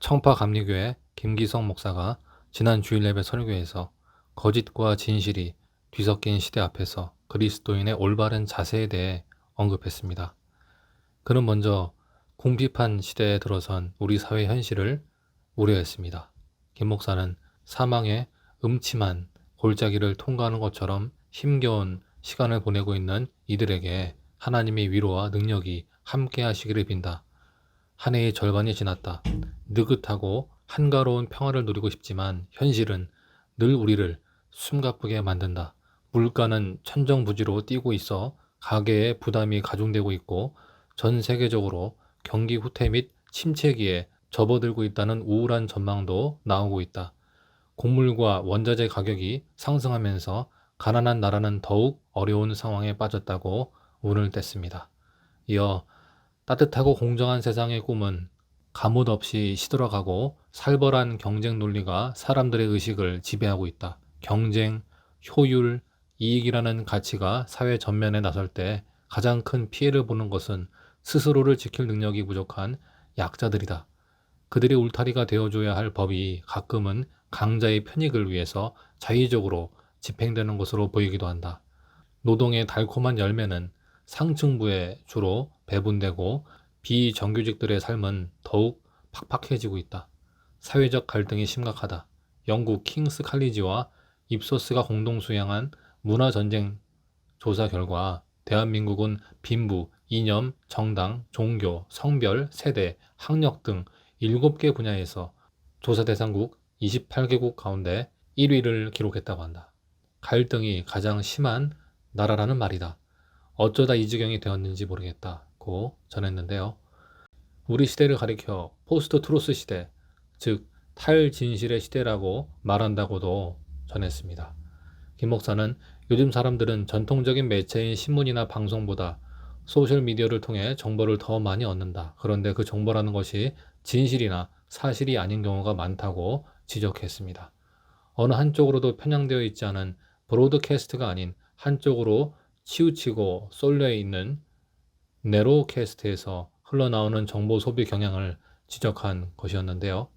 청파감리교회 김기성 목사가 지난 주일 예배 설교에서 거짓과 진실이 뒤섞인 시대 앞에서 그리스도인의 올바른 자세에 대해 언급했습니다. 그는 먼저 궁핍한 시대에 들어선 우리 사회 현실을 우려했습니다. 김 목사는 사망의 음침한 골짜기를 통과하는 것처럼 힘겨운 시간을 보내고 있는 이들에게 하나님의 위로와 능력이 함께 하시기를 빈다. 한 해의 절반이 지났다. 느긋하고 한가로운 평화를 누리고 싶지만 현실은 늘 우리를 숨가쁘게 만든다. 물가는 천정부지로 뛰고 있어 가계에 부담이 가중되고 있고 전 세계적으로 경기 후퇴 및 침체기에 접어들고 있다는 우울한 전망도 나오고 있다. 곡물과 원자재 가격이 상승하면서 가난한 나라는 더욱 어려운 상황에 빠졌다고 운을 뗐습니다. 이어 따뜻하고 공정한 세상의 꿈은 가뭇 없이 시들어가고 살벌한 경쟁 논리가 사람들의 의식을 지배하고 있다. 경쟁, 효율, 이익이라는 가치가 사회 전면에 나설 때 가장 큰 피해를 보는 것은 스스로를 지킬 능력이 부족한 약자들이다. 그들의 울타리가 되어줘야 할 법이 가끔은 강자의 편익을 위해서 자의적으로 집행되는 것으로 보이기도 한다. 노동의 달콤한 열매는 상층부에 주로 배분되고 비정규직들의 삶은 더욱 팍팍해지고 있다. 사회적 갈등이 심각하다. 영국 킹스 칼리지와 입소스가 공동 수행한 문화전쟁 조사 결과 대한민국은 빈부, 이념, 정당, 종교, 성별, 세대, 학력 등 7개 분야에서 조사 대상국 28개국 가운데 1위를 기록했다고 한다. 갈등이 가장 심한 나라라는 말이다. 어쩌다 이 지경이 되었는지 모르겠다 고 전했는데요. 우리 시대를 가리켜 포스트 트루스 시대, 즉 탈진실의 시대라고 말한다고도 전했습니다. 김 목사는 요즘 사람들은 전통적인 매체인 신문이나 방송보다 소셜미디어를 통해 정보를 더 많이 얻는다. 그런데 그 정보라는 것이 진실이나 사실이 아닌 경우가 많다고 지적했습니다. 어느 한쪽으로도 편향되어 있지 않은 브로드캐스트가 아닌 한쪽으로 치우치고 쏠려 있는 네로캐스트에서 흘러나오는 정보 소비 경향을 지적한 것이었는데요.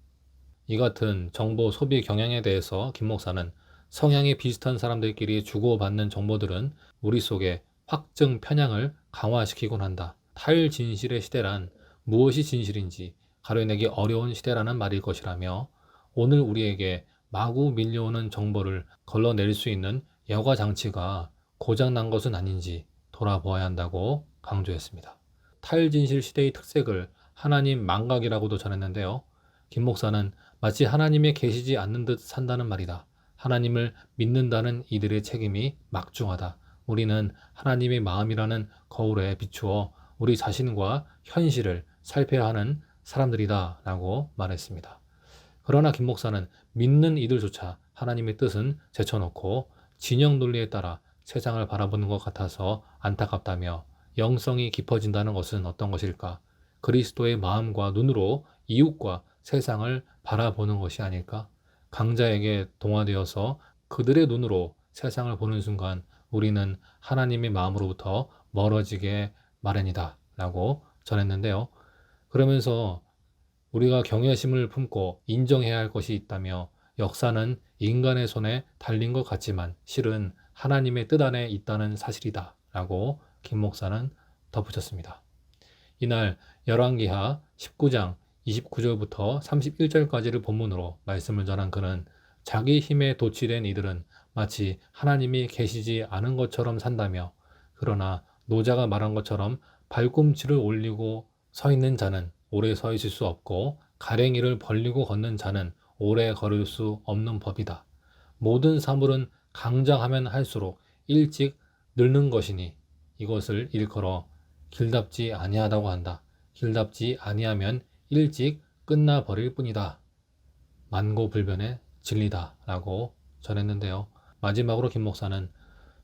이 같은 정보 소비 경향에 대해서 김 목사는 성향이 비슷한 사람들끼리 주고받는 정보들은 우리 속에 확증 편향을 강화시키곤 한다. 탈진실의 시대란 무엇이 진실인지 가려내기 어려운 시대라는 말일 것이라며 오늘 우리에게 마구 밀려오는 정보를 걸러낼 수 있는 여과 장치가 고장난 것은 아닌지 돌아보아야 한다고 강조했습니다. 탈진실 시대의 특색을 하나님 망각이라고도 전했는데요. 김 목사는 마치 하나님의 계시지 않는 듯 산다는 말이다. 하나님을 믿는다는 이들의 책임이 막중하다. 우리는 하나님의 마음이라는 거울에 비추어 우리 자신과 현실을 살펴야 하는 사람들이다 라고 말했습니다. 그러나 김 목사는 믿는 이들조차 하나님의 뜻은 제쳐놓고 진영 논리에 따라 세상을 바라보는 것 같아서 안타깝다며 영성이 깊어진다는 것은 어떤 것일까? 그리스도의 마음과 눈으로 이웃과 세상을 바라보는 것이 아닐까? 강자에게 동화되어서 그들의 눈으로 세상을 보는 순간 우리는 하나님의 마음으로부터 멀어지게 마련이다 라고 전했는데요. 그러면서 우리가 경외심을 품고 인정해야 할 것이 있다며 역사는 인간의 손에 달린 것 같지만 실은 하나님의 뜻 안에 있다는 사실이다 라고 김 목사는 덧붙였습니다. 이날 열왕기하 19장 29절부터 31절까지를 본문으로 말씀을 전한 그는 자기 힘에 도취된 이들은 마치 하나님이 계시지 않은 것처럼 산다며 그러나 노자가 말한 것처럼 발꿈치를 올리고 서 있는 자는 오래 서 있을 수 없고 가랭이를 벌리고 걷는 자는 오래 걸을 수 없는 법이다. 모든 사물은 강장하면 할수록 일찍 늙는 것이니 이것을 일컬어 길답지 아니하다고 한다. 길답지 아니하면 일찍 끝나 버릴 뿐이다. 만고불변의 진리다라고 전했는데요. 마지막으로 김 목사는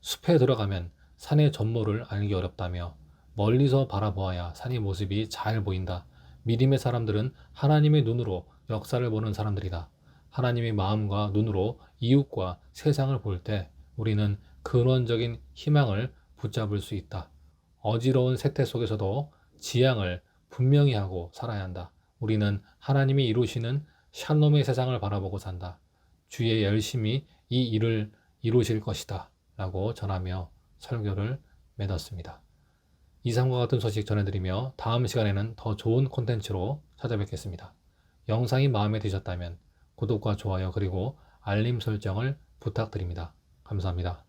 숲에 들어가면 산의 전모를 알기 어렵다며 멀리서 바라보아야 산의 모습이 잘 보인다. 믿음의 사람들은 하나님의 눈으로 역사를 보는 사람들이다. 하나님의 마음과 눈으로 이웃과 세상을 볼 때 우리는 근원적인 희망을 붙잡을 수 있다. 어지러운 세태 속에서도 지향을 분명히 하고 살아야 한다. 우리는 하나님이 이루시는 샬롬의 세상을 바라보고 산다. 주의 열심히 이 일을 이루실 것이다. 라고 전하며 설교를 맺었습니다. 이상과 같은 소식 전해드리며 다음 시간에는 더 좋은 콘텐츠로 찾아뵙겠습니다. 영상이 마음에 드셨다면 구독과 좋아요 그리고 알림 설정을 부탁드립니다. 감사합니다.